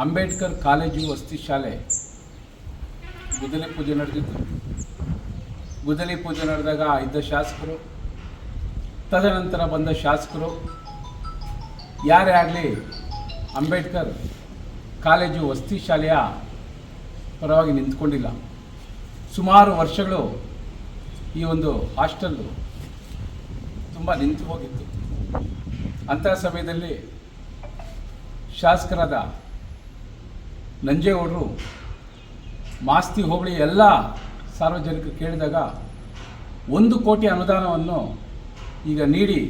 Ambedkar college ವಸತಿ ಶಾಲೆ ಗುದ್ದಲಿ ಪೂಜೆ ನಡೆದಿತ್ತು. ಗುದಲಿ ಪೂಜೆ ನಡೆದಾಗ ಇದ್ದ ಶಾಸಕರು, ತದನಂತರ ಬಂದ ಶಾಸಕರು, ಯಾರೇ ಆಗಲಿ ಅಂಬೇಡ್ಕರ್ ಕಾಲೇಜು ವಸತಿ ಶಾಲೆಯ ಪರವಾಗಿ ನಿಂತ್ಕೊಂಡಿಲ್ಲ. ಸುಮಾರು ವರ್ಷಗಳು ಈ ಒಂದು ಹಾಸ್ಟೆಲ್ಲು ತುಂಬ ನಿಂತು ಹೋಗಿತ್ತು. ಅಂತಹ ಸಮಯದಲ್ಲಿ ಶಾಸಕರಾದ ನಂಜೇಗೌಡರು ಮಾಸ್ತಿ ಹೋಬಳಿ ಎಲ್ಲ ಸಾರ್ವಜನಿಕರು ಕೇಳಿದಾಗ ಒಂದು ಕೋಟಿ ಅನುದಾನವನ್ನು ಈಗ ನೀಡಿ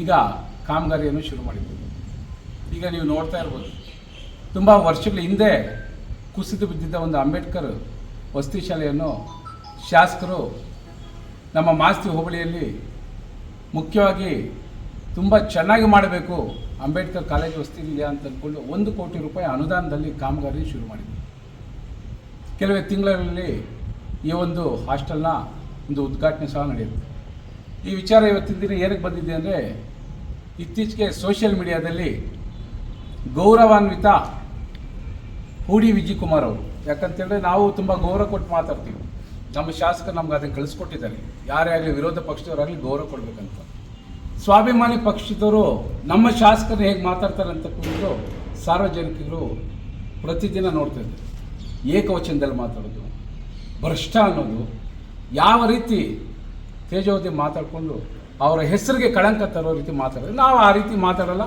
ಈಗ ಕಾಮಗಾರಿಯನ್ನು ಶುರು ಮಾಡಿದ್ರು. ಈಗ ನೀವು ನೋಡ್ತಾ ಇರ್ಬೋದು. ತುಂಬ ವರ್ಷಗಳ ಹಿಂದೆ ಕುಸಿದು ಬಿದ್ದಿದ್ದ ಒಂದು ಅಂಬೇಡ್ಕರ್ ವಸತಿ ಶಾಲೆಯನ್ನು ಶಾಸಕರು ನಮ್ಮ ಮಾಸ್ತಿ ಹೋಬಳಿಯಲ್ಲಿ ಮುಖ್ಯವಾಗಿ ತುಂಬ ಚೆನ್ನಾಗಿ ಮಾಡಬೇಕು. ಅಂಬೇಡ್ಕರ್ ಕಾಲೇಜ್ ವಸತಿ ನಿಲಯ ಅಂತ ಅಂದ್ಕೊಂಡು ಒಂದು ಕೋಟಿ ರೂಪಾಯಿ ಅನುದಾನದಲ್ಲಿ ಕಾಮಗಾರಿ ಶುರು ಮಾಡಿದ್ವಿ. ಕೆಲವೇ ತಿಂಗಳಲ್ಲಿ ಈ ಒಂದು ಹಾಸ್ಟೆಲ್ನ ಒಂದು ಉದ್ಘಾಟನೆ ಸಹ ನಡೆಯುತ್ತೆ. ಈ ವಿಚಾರ ಇವತ್ತಿನ ದಿನ ಏನಕ್ಕೆ ಬಂದಿದೆ ಅಂದರೆ ಇತ್ತೀಚೆಗೆ ಸೋಷಿಯಲ್ ಮೀಡಿಯಾದಲ್ಲಿ ಗೌರವಾನ್ವಿತ ಹೂಡಿ ವಿಜಯ್ ಕುಮಾರ್ ಅವರು. ಯಾಕಂತೇಳಿದ್ರೆ ನಾವು ತುಂಬ ಗೌರವ ಕೊಟ್ಟು ಮಾತಾಡ್ತೀವಿ. ನಮ್ಮ ಶಾಸಕರು ನಮ್ಗೆ ಅದನ್ನು ಕಳಿಸ್ಕೊಟ್ಟಿದ್ದಾರೆ. ಯಾರೇ ಆಗಲಿ ವಿರೋಧ ಪಕ್ಷದವರಾಗಲಿ ಗೌರವ ಕೊಡಬೇಕಂತ. ಸ್ವಾಭಿಮಾನಿ ಪಕ್ಷದವರು ನಮ್ಮ ಶಾಸಕರು ಹೇಗೆ ಮಾತಾಡ್ತಾರೆ ಅಂತ ಕೂಡ ಸಾರ್ವಜನಿಕರು ಪ್ರತಿದಿನ ನೋಡ್ತಿದ್ರು ಏಕವಚನದಲ್ಲಿ ಮಾತಾಡೋದು, ಭ್ರಷ್ಟ ಅನ್ನೋದು, ಯಾವ ರೀತಿ ತೇಜೋವತಿ ಮಾತಾಡಿಕೊಂಡು ಅವರ ಹೆಸರಿಗೆ ಕಳಂಕ ತರೋ ರೀತಿ ಮಾತಾಡೋದು ನಾವು ಆ ರೀತಿ ಮಾತಾಡಲ್ಲ.